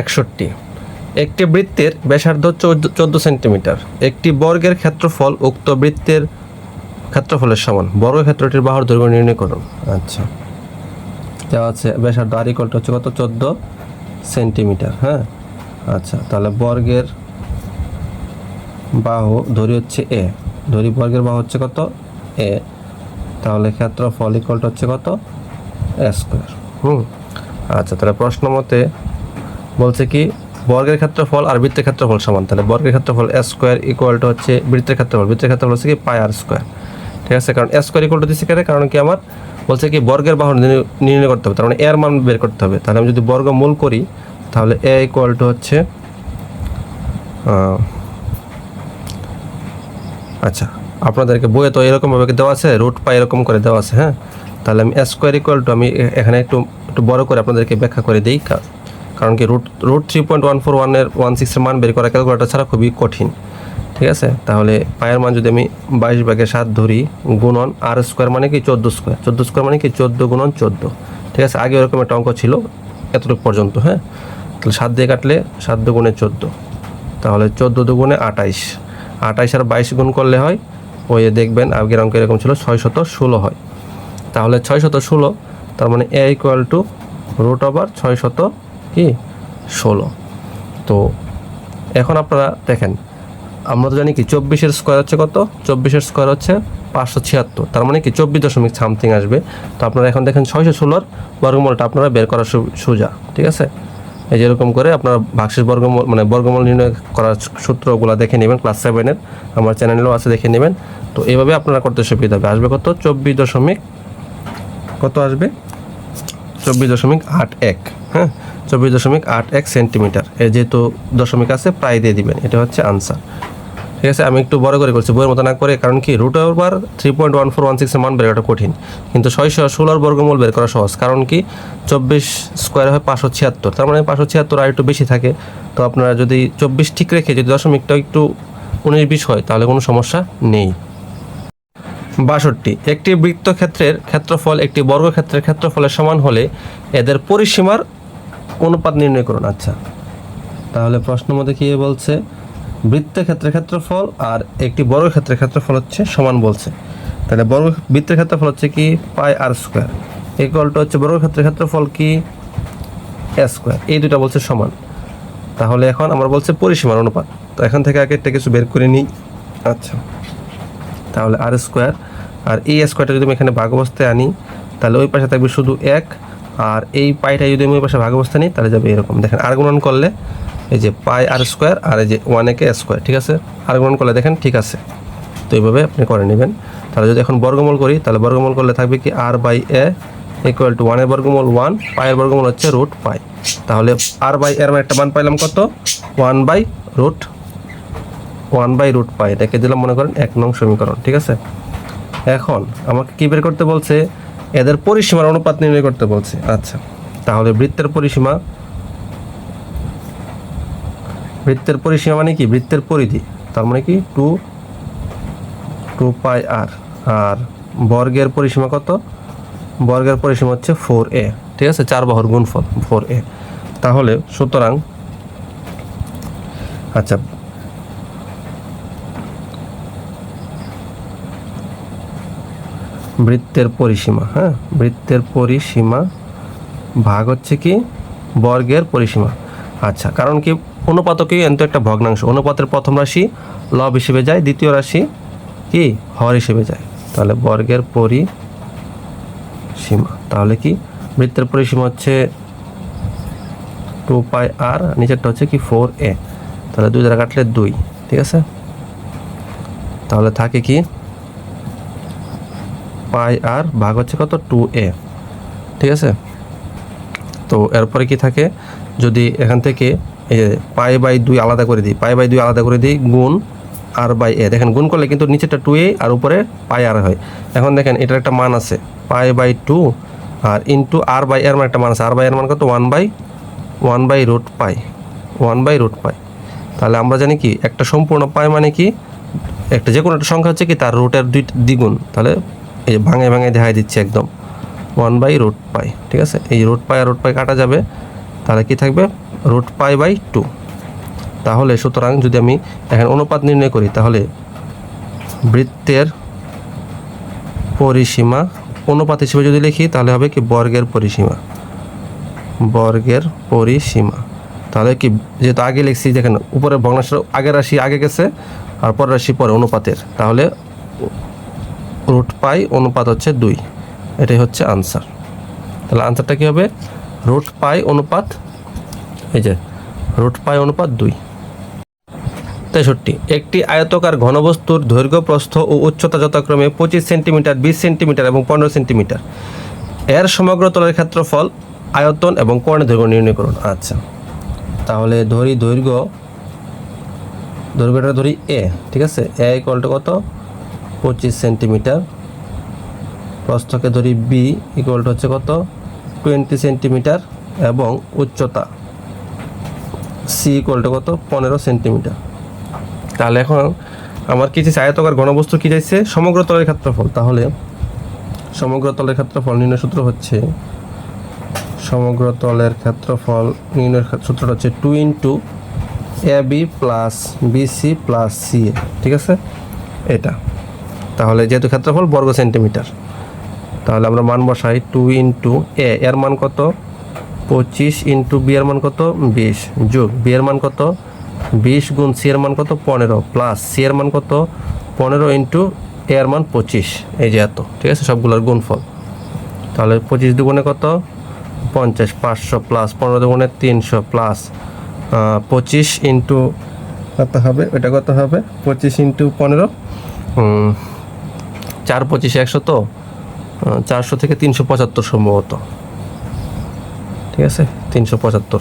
একষট্টি। একটি বৃত্তের ব্যাসার্ধ চোদ্দ সেন্টিমিটার। একটি বর্গের ক্ষেত্রফল উক্ত বৃত্তের ক্ষেত্রফলের সমান। বর্গক্ষেত্রটির বাহুর দৈর্ঘ্য নির্ণয় করুন। আচ্ছা। দেওয়া আছে ব্যাসার্ধ আর ইকলটা হচ্ছে কত? চোদ্দ সেন্টিমিটার হ্যাঁ? আচ্ছা তাহলে বর্গের বাহু ধরি হচ্ছে এ ধরি বর্গের বাহু হচ্ছে কত? এ তাহলে ক্ষেত্রফল ইকলটা হচ্ছে কত? এ স্কোয়ার হুম। আচ্ছা তাহলে প্রশ্ন মতে বলছে কি, বর্গের ক্ষেত্রফল আর বৃত্তের ক্ষেত্রফল সমান। তাহলে বর্গের ক্ষেত্রফল এস স্কোয়ার ইকুয়াল টু হচ্ছে বৃত্তের ক্ষেত্রফল। বৃত্তের ক্ষেত্রফল হচ্ছে কি পাই আর স্কোয়ার ঠিক আছে? কারণ এ স্কোয়ার ইকুয়াল টু দিচ্ছে কেন? কারণ কি আমার বলছে কি, বর্গের বাহন নির্ণয়- করতে হবে। তার মানে এর মান বের করতে হবে। তাহলে আমি যদি বর্গ মূল করি, তাহলে এ ইকুয়াল টু হচ্ছে আচ্ছা আপনাদেরকে বইয়ে তো এরকমভাবে দেওয়া আছে? রুট পাই এরকম করে দেওয়া আছে হ্যাঁ? তাহলে আমি এস স্কোয়ার ইকুয়াল টু আমি এখানে একটু একটু বড় করে আপনাদেরকে ব্যাখ্যা করে দিই। কারণ কি root root three point one four ওয়ানের ওয়ান সিক্সের মান বের করা ক্যালকুলেটার ছাড়া খুবই কঠিন, ঠিক আছে? তাহলে পায়ের মান যদি আমি বাইশ ভাগে সাত ধরি, গুণন আর স্কোয়ার মানে কি চোদ্দ স্কোয়ার চোদ্দ স্কোয়ার মানে কি চোদ্দ গুণন চোদ্দ, ঠিক আছে? আগে ওরকম একটা অঙ্ক ছিল এতটুকু পর্যন্ত হ্যাঁ? তাহলে সাত দিয়ে কাটলে সাত দুগুণে চোদ্দ, তাহলে চোদ্দ দুগুণে আটাইশ আটাইশ আর বাইশ গুণ করলে হয়, ওই দেখবেন আগের অঙ্ক এরকম ছিল ছয় শত ষোলো হয়, তাহলে ছয় শত ষোলো, তার মানে a equal to root over ছয় শত কি? ষোলো। তো এখন আপনারা দেখেন, আমরা তো জানি কি, চব্বিশের স্কোয়ার হচ্ছে কত? চব্বিশের স্কোয়ার হচ্ছে পাঁচশো ছিয়াত্তর। তার মানে কি, চব্বিশ দশমিক সামথিং আসবে। তো আপনারা এখন দেখেন ছয়শো ষোলোর বর্গমূলটা আপনারা বের করা সু- সোজা, ঠিক আছে? এই যেরকম করে আপনারা ভাগশেষ বর্গমূল মানে বর্গমূল নির্ণয় করার সূত্রগুলো দেখে নেবেন ক্লাস সেভেনের আমার চ্যানেলেও আছে, দেখে নেবেন। তো এইভাবে আপনারা করতে সুবিধা হবে। আসবে কত? চব্বিশ দশমিক, কত আসবে? চব্বিশ দশমিক আট এক হ্যাঁ? চব্বিশ দশমিক আট এক সেন্টিমিটার। এ যেহেতু দশমিক আছে, প্রায় দিয়ে দিবেন। এটা হচ্ছে আনসার। ঠিক আছে, আমি একটু বড় করে করছি বইয়ের মতো না করে, কারণ কি root over three point one four one সিক্সের মান বের করা কঠিন। কিন্তু ছয়শো ষোলোর বর্গমূল বের করা সহজ, কারণ কি, চব্বিশ স্কোয়ার হয় পাঁচশো ছিয়াত্তর। তার মানে পাঁচশো ছিয়াত্তর আর একটু বেশি থাকে। তো আপনারা যদি চব্বিশ ঠিক রেখে, যদি দশমিকটা একটু উনিশ বিশ হয়, তাহলে কোনো সমস্যা নেই। বাষট্টি, একটি বৃত্তক্ষেত্রের ক্ষেত্রফল একটি বর্গক্ষেত্রের ক্ষেত্রফলের সমান হলে এদের পরিসীমার অনুপাত নির্ণয় করুন আচ্ছা। তাহলে প্রশ্ন মধ্যে কি বলছে? বৃত্তের ক্ষেত্রের ক্ষেত্রফল আর একটি বর্গক্ষেত্রের ক্ষেত্রফল হচ্ছে সমান বলছে। তাহলে বর্গ, বৃত্তের ক্ষেত্রফল হচ্ছে কি? পাই আর স্কোয়ার। ইকুয়ালটা হচ্ছে বর্গক্ষেত্রের ক্ষেত্রফল কি? এ স্কোয়ার এই দুটো বলছে সমান। তাহলে এখন আমরা বলছে পরিসীমার অনুপাত। তো এখান থেকে আগে একটা কিছু বের করে নিই। আচ্ছা। তাহলে আর স্কোয়ার। আর এই স্কোয়ারটা যদি আমি এখানে ভাগ অবস্থায় আনি, তাহলে ওই পাশে থাকবে শুধু এক। আর এই পাইটা যদি আমি পাশে ভাগ অবস্থায় নিই, তাহলে যাবে এরকম। দেখেন আর গুণন করলে এই যে পাই আর স্কোয়ার আর এই যে ওয়ান একে স্কোয়ার ঠিক আছে? আর গুণন করলে দেখেন ঠিক আছে। তো এইভাবে আপনি করে নেবেন। তাহলে যদি এখন বর্গমূল করি, তাহলে বর্গমূল করলে থাকবে কি r by a equal to ওয়ানের বর্গমূল ওয়ান পায়ের বর্গমূল হচ্ছে রুট পাই তাহলে আর বাই এর মানে একটা মান পাইলাম কত? One by root one by root pi এটাকে দিলাম মনে করেন এক নং সমীকরণ, ঠিক আছে? এখন আমাকে কি বের করতে বলছে? এদের পরিসীমার অনুপাত নির্ণয় করতে বলছে। আচ্ছা তাহলে বৃত্তের পরিসীমা বৃত্তের পরিসীমা মানে কি? বৃত্তের পরিধি, তার মানে কি? টু টু পাই আর আর বর্গের পরিসীমা কত? বর্গের পরিসীমা হচ্ছে ফোর এ, ঠিক আছে? চার বাহুর গুণফল, ফোর এ। তাহলে সুতরাং আচ্ছা বৃত্তের পরিসীমা হ্যাঁ? বৃত্তের পরিসীমা ভাগ হচ্ছে কি? বর্গের পরিসীমা। আচ্ছা কারণ কি? অনুপাতকেই এত একটা ভগ্নাংশ। অনুপাতের প্রথম রাশি লব হিসেবে যায়, দ্বিতীয় রাশি কি? হর হিসেবে যায়। তাহলে বর্গের পরিসীমা। তাহলে কি? বৃত্তের পরিসীমা হচ্ছে টু পাই আর নিচেরটা হচ্ছে কি ফোর এ তাহলে দুই দ্বারা কাটলে দুই, ঠিক আছে? তাহলে থাকে কি? পাই আর ভাগ হচ্ছে কত? টু এ ঠিক আছে? তো এরপরে কি থাকে? যদি এখান থেকে এই যে পাই বাই দুই আলাদা করে দিই, পাই বাই দুই আলাদা করে দিই, গুণ আর বাই এ দেখেন, গুণ করলে কিন্তু নিচেটা টু এ আর উপরে পাই আর হয়। এখন দেখেন, এটার একটা মান আছে, pi by two r into r by এর মান একটা মান আছে। আর বাই এর মান কত? One by one by root pi one by root pi. তাহলে আমরা জানি কি, একটা সম্পূর্ণ পাই মানে কি, একটা যে কোনো একটা সংখ্যা হচ্ছে কি, তার রুটের দুই দ্বিগুণ। তাহলে এই যে ভাঙে ভাঙে দেখাই দিচ্ছে একদম। ওয়ান বাই রুট পাই ঠিক আছে? এই রুট পাই আর রুট পাই কাটা যাবে, তাহলে কি থাকবে? রুট পাই বাই টু তাহলে সুতরাং যদি আমি এখানে অনুপাত নির্ণয় করি, তাহলে বৃত্তের পরিসীমা অনুপাত হিসেবে যদি লিখি, তাহলে হবে কি বর্গের পরিসীমা। বর্গের পরিসীমা। তাহলে কি, যেহেতু আগে লিখছি, দেখেন উপরে ভগ্নাংশ আগের রাশি আগে গেছে, আর পরের রাশি পরে অনুপাতের। তাহলে রুট পাই অনুপাত হচ্ছে দুই। এটাই হচ্ছে আনসার তাহলে আনসারটা কী হবে? রুট পাই অনুপাত, এই যে রুট পাই অনুপাত দুই। তেষট্টি, একটি আয়তকার ঘনবস্তুর দৈর্ঘ্য, প্রস্থ ও উচ্চতা যথাক্রমে পঁচিশ সেন্টিমিটার, বিশ সেন্টিমিটার এবং পনেরো সেন্টিমিটার। এর সমগ্র তলের ক্ষেত্রফল আয়তন এবং কর্ণের দৈর্ঘ্য নির্ণয় করুন। আচ্ছা তাহলে ধরি দৈর্ঘ্য, দৈর্ঘ্যটা ধরি এ ঠিক আছে? এ ইকুয়ালটা কত? পঁচিশ সেন্টিমিটার। প্রস্থকে ধরি বি ইকুয়ালটা হচ্ছে কত? টোয়েন্টি সেন্টিমিটার এবং উচ্চতা। সি ইকুয়ালটা কত? পনেরো সেন্টিমিটার। তাহলে এখন আমার কি চাইছে আয়তকার ঘনবস্তু কি চাইছে? সমগ্র তলের ক্ষেত্রফল। তাহলে সমগ্র তলের ক্ষেত্রফল নির্ণয় সূত্র হচ্ছে সমগ্র তলের ক্ষেত্রফল ক্ষেত্র- সূত্রটা হচ্ছে two into a b plus b c plus c a ঠিক আছে? এটা। তাহলে যেহেতু ক্ষেত্রফল বর্গ সেন্টিমিটার তাহলে আমরা মান বসাই টু ইন্টু এ এর মান কত? পঁচিশ ইন্টু বি এর মান কত? বিশ। যোগ বি এর মান কত? বিশ গুণ সি এর মান কত? পনেরো। প্লাস সি এর মান কত? পনেরো ইন্টু এ এর মান পঁচিশ। এই যে এত ঠিক আছে? সবগুলোর গুণফল। তাহলে পঁচিশ দুগুণে কত? পঞ্চাশ। পাঁচশো প্লাস পনেরো দুগুণে তিনশো প্লাস পঁচিশ ইন্টু কত হবে? এটা কত হবে? পঁচিশ ইন্টু পনেরো। চার পঁচিশে একশো তো চারশো থেকে তিনশো পঁচাত্তর সম্ভবত। ঠিক আছে? তিনশো পঁচাত্তর।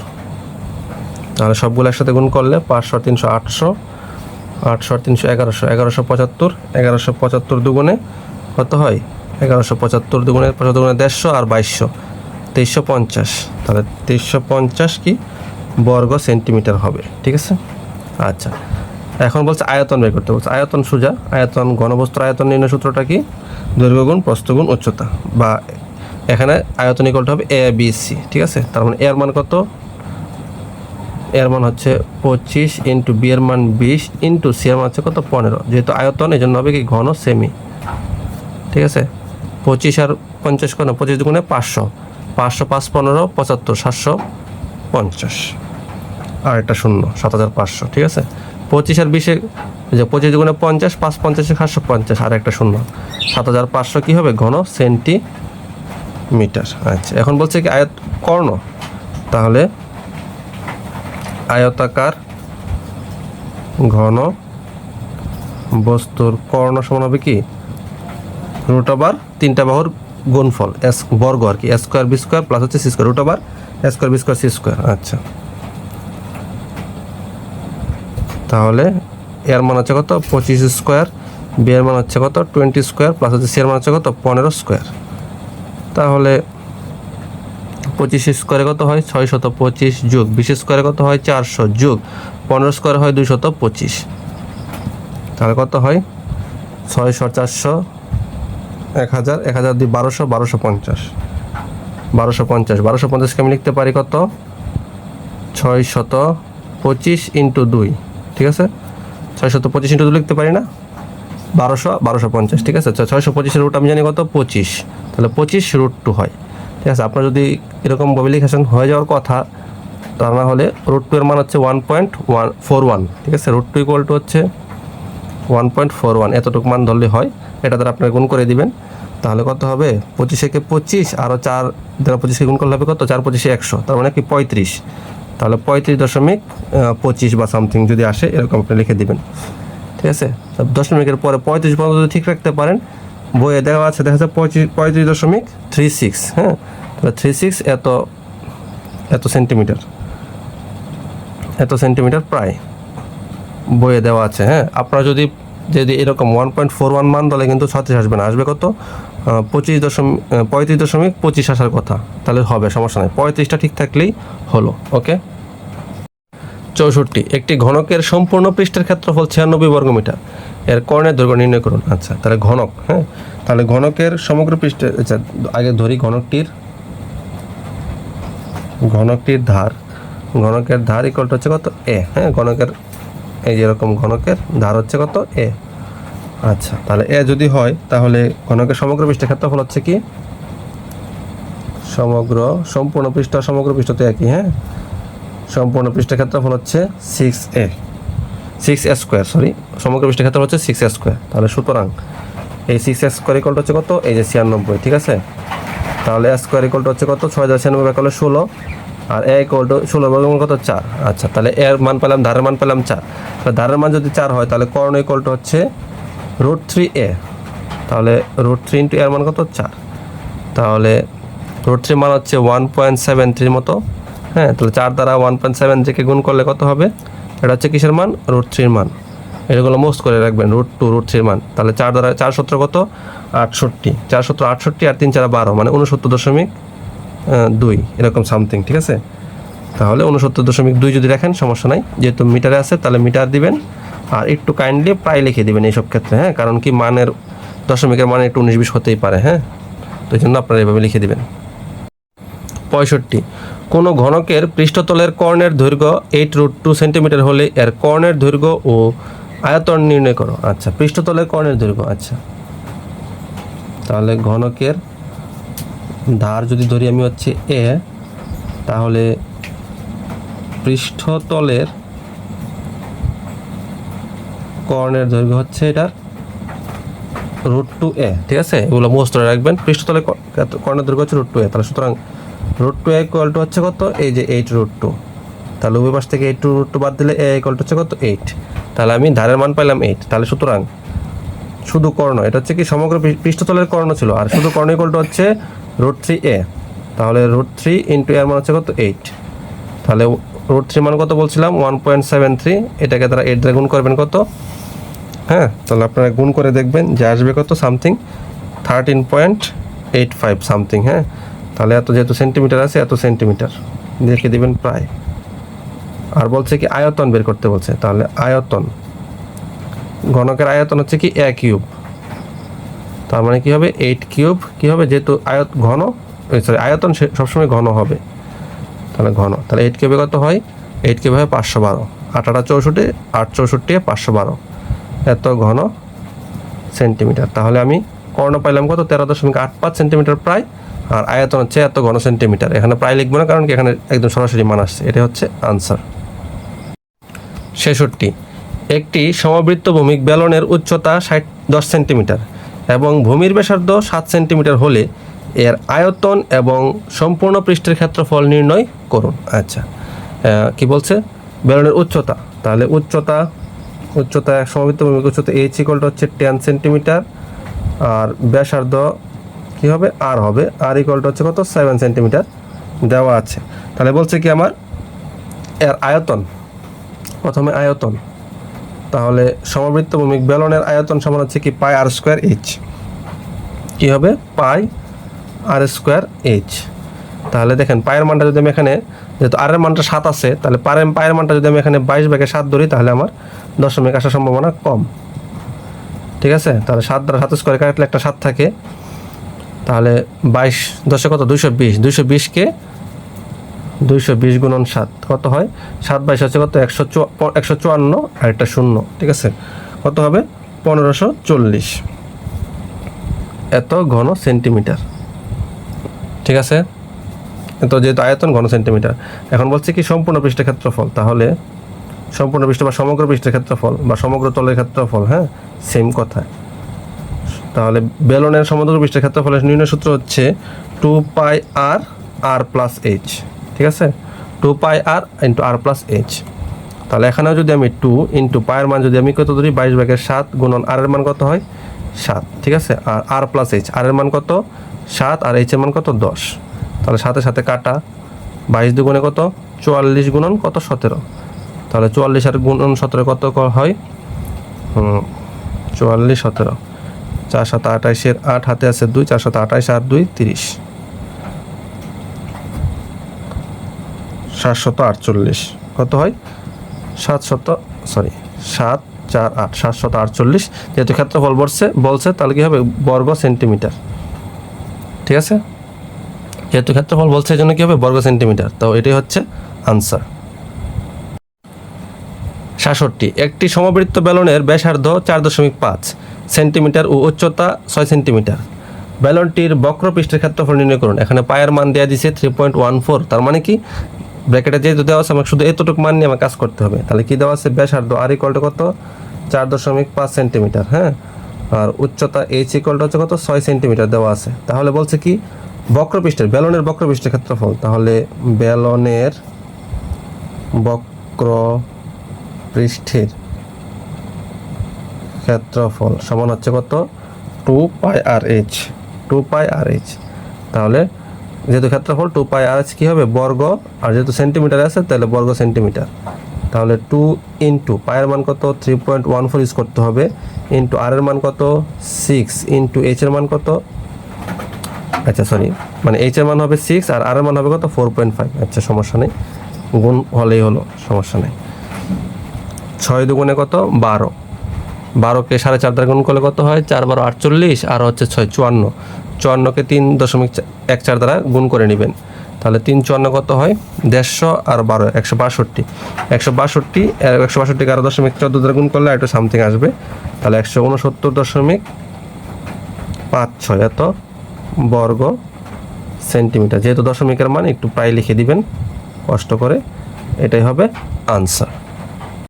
তাহলে সবগুলো একসাথে গুণ করলে পাঁচশো, তিনশো, আটশো আটশো, তিনশো, এগারোশো এগারোশো পঁচাত্তর এগারোশো পঁচাত্তর দুগুণে কত হয়? এগারোশো পঁচাত্তর দুগুণে পঁচাত্তর দুগুণে দেড়শো আর বাইশশো। তেইশশো পঞ্চাশ। তাহলে তেইশশো পঞ্চাশ কি? বর্গ সেন্টিমিটার হবে। ঠিক আছে? আচ্ছা। এখন বলছে আয়তন বের করতে বলছে, আয়তন সোজা, আয়তন ঘনবস্তুর আয়তন নির্ণয় সূত্রটা কি? দৈর্ঘ্য গুণ প্রস্থ গুণ উচ্চতা। বা এখানে আয়তন ইকলটা হবে এ বি সি ঠিক আছে? তার মানে এর মান কত? এর মান হচ্ছে পঁচিশ ইন্টু বি এর মান বিশ ইন্টু সি এর মান হচ্ছে কত? পনেরো। যেহেতু আয়তন এই জন্য হবে কি ঘন সেমি ঠিক আছে? পঁচিশ আর পঞ্চাশ কত? পঁচিশ দুগুণে পাঁচশো। পাঁচশো পাঁচ পনেরো, পঁচাত্তর সাতশো পঞ্চাশ। আর একটা শূন্য, সাত হাজার পাঁচশো। ঠিক আছে? পঁচিশ আর বিশে যে পঁচিশ দুগুণে পঞ্চাশ, পাঁচ পঞ্চাশে সাতশো পঞ্চাশ, আর একটা শূন্য। সাত হাজার পাঁচশো কী হবে? ঘন সেন্টিমিটার। আচ্ছা এখন বলছে কি আয়ত কর্ণ? তাহলে আয়তাকার ঘন বস্তুর কর্ণ সমান হবে কি? রুট ওভার তিনটা বাহুর গুণফল, এস, বর্গ আর কি স্কোয়ার বি স্কোয়ার প্লাস হচ্ছে c square, root over square b square c square. আচ্ছা। তাহলে এর মান হচ্ছে কত? পঁচিশ স্কোয়ার। বি এর মান হচ্ছে কত? টোয়েন্টি স্কোয়ার প্লাস হচ্ছে সি এর মান হচ্ছে কত? পনেরো স্কোয়ার। তাহলে পঁচিশ স্কোয়ারে কত হয়? ছয় শত পঁচিশ যুগ। বিশ স্কোয়ারে কত হয়? চারশো যুগ। পনেরো স্কোয়ারে হয় দুই শত পঁচিশ। তাহলে কত হয়? ছয়শো চারশো, এক হাজার এক হাজার দুই বারোশো বারোশো পঞ্চাশ। বারোশো পঞ্চাশ। বারোশো পঞ্চাশকে আমি লিখতে পারি কত? ছয় শত পঁচিশ ইন্টু দুই। ঠিক আছে? ছয় শত পঁচিশ ইন্টু লিখতে পারি না? বারোশো বারোশো পঞ্চাশ, ঠিক আছে? ছয়শো পঁচিশের রুট আমি জানি কত? পঁচিশ। তাহলে পঁচিশ রুট টু হয়। ঠিক আছে? আপনার যদি এরকম মোবিলিকেশন হয়ে যাওয়ার কথা তা না হলে রুট টু এর মান হচ্ছে one point one four one ঠিক আছে? রুট টু ইকুয়াল টু হচ্ছে ওয়ান পয়েন্ট ফোর ওয়ান এতটুকু মান ধরলে হয়। এটা দ্বারা আপনার গুণ করে দিবেন। তাহলে কত হবে? পঁচিশেকে পঁচিশ আরও চার দ্বারা পঁচিশকে গুণ করলে হবে কত? চার পঁচিশে একশো, তার মানে কি? পঁয়ত্রিশ। তাহলে পঁয়ত্রিশ দশমিক পঁচিশ বা সামথিং যদি আসে, এরকম আপনি লিখে দিবেন। ঠিক আছে? দশমিকের পরে পঁয়ত্রিশ পর্যন্ত যদি ঠিক রাখতে পারেন, বইয়ে দেওয়া আছে, দেখা যাচ্ছে পঁয়ত্রিশ পঁয়ত্রিশ দশমিক থ্রি সিক্স হ্যাঁ? তাহলে থ্রি সিক্স এত এত সেন্টিমিটার এত সেন্টিমিটার প্রায়। বইয়ে দেওয়া আছে হ্যাঁ? আপনারা যদি যদি এরকম ওয়ান পয়েন্ট ফোর ওয়ান মান তাহলে কিন্তু ছত্রিশ আসবে না। আসবে কত? পঁচিশ দশমিক পঁয়ত্রিশ দশমিক পঁচিশ আসার কথা। তাহলে হবে, সমস্যা নেই। পঁয়ত্রিশটা ঠিক থাকলেই হলো, ওকে? চৌষট্টি, একটি ঘনকের সম্পূর্ণ পৃষ্ঠের ক্ষেত্রফল ছিয়ানব্বই বর্গমিটার এর কর্ণের দৈর্ঘ্য নির্ণয় করুন। আচ্ছা তাহলে ঘনক হ্যাঁ? তাহলে ঘনকের সমগ্র পৃষ্ঠের আচ্ছা আগে ধরি ঘনকটির। ঘনকটির ধার, ঘনকের ধার ইকুয়াল হচ্ছে কত? এ হ্যাঁ? ঘনকের এই যেরকম ঘনকের ধার হচ্ছে কত? এ। আচ্ছা তাহলে এ যদি হয়, তাহলে ঘনকের সমগ্র পৃষ্ঠের ক্ষেত্রফল হচ্ছে কি? সমগ্র, সম্পূর্ণ পৃষ্ঠ সমগ্র পৃষ্ঠ তো একই হ্যাঁ? সম্পূর্ণ পৃষ্ঠের ক্ষেত্রফল হচ্ছে six a six a square sorry সমগ্র পৃষ্ঠের ক্ষেত্রফল হচ্ছে সিক্স এ স্কোয়ার তাহলে সুতরাং এই সিক্স এ স্কোয়ার ইকলটা হচ্ছে কত? এই যে ছিয়ানব্বই, ঠিক আছে? তাহলে এ স্কোয়ার ইকলটা হচ্ছে কত? ছয় হাজার ছিয়ানব্বই করলে ষোলো। আর এ ইকল টু ষোলো কত? চার। আচ্ছা তাহলে এর মান পেলাম, ধারের মান পেলাম চার। ধারের মান যদি চার হয়, তাহলে কর্ণ ইকলটা হচ্ছে রুট থ্রি এ তাহলে রুট থ্রি ইন্টু এর মান কত? চার। তাহলে রুট থ্রি মান হচ্ছে ওয়ান পয়েন্ট সেভেন থ্রির মতো। হ্যাঁ তাহলে চার দ্বারা ওয়ান পয়েন্ট সেভেন থ্রিকে গুণ করলে কত হবে? এটা হচ্ছে কিসের মান? রুট থ্রির মান। এগুলো মোস্ট করে রাখবেন রুট টু রুট থ্রির মান। তাহলে চার দ্বারা, চার সত্তর কত? আটষট্টি। চার সত্তর আটষট্টি আর তিন চার বারো মানে উনসত্তর দশমিক দুই, এরকম সামথিং ঠিক আছে? তাহলে উনসত্তর দশমিক দুই যদি রাখেন, সমস্যা নাই। যেহেতু মিটারে আছে, তাহলে মিটার দিবেন। আর একটু কাইন্ডলি প্রায় লিখে দিবেন এইসব ক্ষেত্রে হ্যাঁ? কারণ কি মানের, দশমিকের মানে একটু উনিশ বিশ হতেই পারে হ্যাঁ? তো এই জন্য আপনারা এভাবে লিখে দেবেন। পঁয়ষট্টি। কোনো ঘনকের পৃষ্ঠতলের কর্ণের দৈর্ঘ্য এইট রুট টু সেন্টিমিটার হলে এর কর্ণের দৈর্ঘ্য ও আয়তন নির্ণয় করো। আচ্ছা পৃষ্ঠতলের কর্ণের দৈর্ঘ্য আচ্ছা। তাহলে ঘনকের ধার যদি ধরি আমি হচ্ছে এ তাহলে পৃষ্ঠতলের কর্ণের দৈর্ঘ্য হচ্ছে এটার রুট টু এ ঠিক আছে? এগুলো মোস্ট রাখবেন। পৃষ্ঠতলে কর্ণের দৈর্ঘ্য হচ্ছে রুট টু এ তাহলে সুতরাং root two a equal to হচ্ছে কত? এই যে এইট রুট টু তাহলে উভয় পাশ থেকে এইট টু রুট টু বাদ দিলে এ ইকুয়াল টু হচ্ছে কত? এইট তাহলে আমি ধারের মান পাইলাম এইট তাহলে সুতরাং শুধু কর্ণ, এটা হচ্ছে কি সমগ্র পৃষ্ঠতলের কর্ণ ছিল। আর শুধু কর্ণ ইকুয়াল টু হচ্ছে রুট থ্রি এ তাহলে রুট থ্রি ইন্টু এর মান হচ্ছে কত? এইট তাহলে রুট থ্রি মান কত বলছিলাম? ওয়ান পয়েন্ট সেভেন থ্রি এটাকে তারা এইট দিয়ে গুণ করবেন কত? হ্যাঁ তাহলে আপনারা গুণ করে দেখবেন যে আসবে কত? Something thirteen point eight five something হ্যাঁ? তাহলে এত যেহেতু সেন্টিমিটার আছে, এত সেন্টিমিটার দেখে দিবেন প্রায়। আর বলছে কি আয়তন বের করতে বলছে। তাহলে আয়তন। ঘনকের আয়তন হচ্ছে কি এক কিউব। তার মানে কি হবে? Eight cube. কি হবে? যেহেতু আয়ত ঘন সরি আয়তন সবসময় ঘন হবে। তাহলে ঘন। তাহলে এইট কিউবে কত হয়? এইট কিউবে হয়? পাঁচশো বারো। আটা চৌষট্টি, আট, চৌষট্টি, পাঁচশো বারো। এত ঘন সেন্টিমিটার তাহলে আমি কর্ণ পাইলাম কত? তেরো দশমিক আট পাঁচ সেন্টিমিটার প্রায়। আর আয়তন হচ্ছে এত ঘন সেন্টিমিটার এখানে প্রায় লিখব না, কারণ কি এখানে একদম সরাসরি মান আসছে। এটা হচ্ছে আনসার ছেষট্টি। একটি সমবৃত্ত ভূমিক বেলনের উচ্চতা ষাট, দশ সেন্টিমিটার এবং ভূমির ব্যাসার্ধ সাত সেন্টিমিটার হলে এর আয়তন এবং সম্পূর্ণ পৃষ্ঠের ক্ষেত্রফল নির্ণয় করুন। আচ্ছা। কি বলছে? বেলনের উচ্চতা। তাহলে উচ্চতা উচ্চতা এক সমবৃত্ত ভূমিক উচ্চতা এইচ ইকলটা হচ্ছে টেন সেন্টিমিটার আর ব্যাসার্ধ কি হবে? আর হবে। আর ইকলটা হচ্ছে কত? সেভেন সেন্টিমিটার দেওয়া আছে। তাহলে বলছে কি আমার? এর আয়তন। প্রথমে আয়তন। তাহলে সমবৃত্ত ভূমিক বেলনের আয়তন সমান হচ্ছে কি? পাই আর স্কোয়ার এইচ কী হবে? Pi r square h. তাহলে দেখেন, পায়ের মানটা যদি আমি এখানে, যেহেতু আরের মানটা সাত আছে, তাহলে পায়ের পায়ের মানটা যদি আমি এখানে বাইশ ভাগে সাত ধরি, তাহলে আমার দশমিক আসার সম্ভাবনা কম। ঠিক আছে? তাহলে সাত দ্বারা সাত স্কোয়ার কাটলে একটা সাত থাকে। তাহলে বাইশ দশে কত? দুইশো বিশ। দুইশো বিশকে দুইশো বিশ গুণন সাত। কত হয়? সাত বাইশ হচ্ছে কত? একশো একশো চুয়ান্ন আর একটা শূন্য। ঠিক আছে? কত হবে? পনেরোশো চল্লিশ। এত ঘন সেন্টিমিটার। ঠিক আছে? তো যেহেতু আয়তন ঘন সেন্টিমিটার, এখন বলছে কি সম্পূর্ণ পৃষ্ঠের ক্ষেত্রফল? তাহলে সম্পূর্ণ পৃষ্ঠ বা সমগ্র পৃষ্ঠের ক্ষেত্রফল বা সমগ্র তলের ক্ষেত্রফল হ্যাঁ? সেম কথা। তাহলে বেলনের সমগ্র পৃষ্ঠের ক্ষেত্রফলের নির্ণয় সূত্র হচ্ছে two pi r r plus h ঠিক আছে? Two pi r into r plus h তাহলে এখানেও যদি আমি টু ইন্টু পায়ের মান যদি আমি কত ধরি? বাইশ ভাগের সাত গুণন আর এর মান কত হয়? সাত, ঠিক আছে? আর আর প্লাস এইচ আর এর মান কত? সাত আর এইচ এর মান কত? দশ। তাহলে সাথে সাথে কাটা। বাইশ দুগুণে কত? চুয়াল্লিশ গুণন কত? সতেরো। তাহলে চুয়াল্লিশ আর গুণন সতেরো কত হয়? চুয়াল্লিশ, সতেরো। চার সাত আঠাইশের আট হাতে আছে দুই, চার সাত আঠাইশ আর দুই, তিরিশ। সাতশত আটচল্লিশ। কত হয়? সাতশত সরি সাত, চার, আট। সাতশত আটচল্লিশ। যেহেতু ক্ষেত্রফল বলছে বলছে, তাহলে কি হবে? বর্গ সেন্টিমিটার। ঠিক আছে? যেহেতু ক্ষেত্রফল বলছে, এই জন্য কী হবে? বর্গ সেন্টিমিটার। তো এটাই হচ্ছে আনসার সাতষট্টি, একটি সমবৃত্ত বেলনের ব্যাসার্ধ চার দশমিক পাঁচ সেন্টিমিটার ও উচ্চতা ছয় সেন্টিমিটার। বেলনটির বক্রপৃষ্ঠের ক্ষেত্রফল নির্ণয় করুন। এখানে পায়ের মান দেওয়া দিয়েছে থ্রি পয়েন্ট ওয়ান ফোর তার মানে কি? ব্র্যাকেটে যেহেতু দেওয়া আছে, আমাকে শুধু এতটুকু মান নিয়ে আমার কাজ করতে হবে। তাহলে কি দেওয়া আছে? ব্যাসার্ধ আর ইকলটা কত? চার দশমিক পাঁচ সেন্টিমিটার হ্যাঁ? আর উচ্চতা এইচ ইকলটা হচ্ছে কত? ছয় সেন্টিমিটার দেওয়া আছে। তাহলে বলছে কি? বক্রপৃষ্ঠের বেলনের বক্রপৃষ্ঠের ক্ষেত্রফল। তাহলে বেলনের বক্র পৃষ্ঠের ক্ষেত্রফল সমান হচ্ছে কত? Two pi r h two pi r h তাহলে যেহেতু ক্ষেত্রফল টু পাই আর এইচ কী হবে? বর্গ। আর যেহেতু সেন্টিমিটার আছে, তাহলে বর্গ সেন্টিমিটার তাহলে টু ইন্টু পায়ের মান কত? Three point one four use করতে হবে। ইন্টু আর এর মান কত? সিক্স ইন্টু এইচ এর মান কত? আচ্ছা সরি মানে এইচ এর মান হবে সিক্স আর আর এর মান হবে কত? ফোর পয়েন্ট ফাইভ আচ্ছা সমস্যা নেই। গুণ হলেই হলো, সমস্যা নেই। ছয় দুগুণে কত? বারো। বারোকে সাড়ে চার দ্বারা গুণ করলে কত হয়? চার বারো আটচল্লিশ, আর হচ্ছে ছয় চুয়ান্ন। চুয়ান্নকে তিন দশমিক এক চার দ্বারা গুণ করে নেবেন। তাহলে তিন চুয়ান্ন কত হয়? দেড়শো আর বারো, একশো বাষট্টি। একশো বাষট্টি একশো বাষট্টি এগারো দশমিক চোদ্দ দ্বারা গুণ করলে একটু সামথিং আসবে। তাহলে একশো উনসত্তর দশমিক পাঁচ ছয়, এত বর্গ সেন্টিমিটার। যেহেতু দশমিকের মান, একটু প্রায় লিখে দিবেন, কষ্ট করে এটাই হবে আনসার।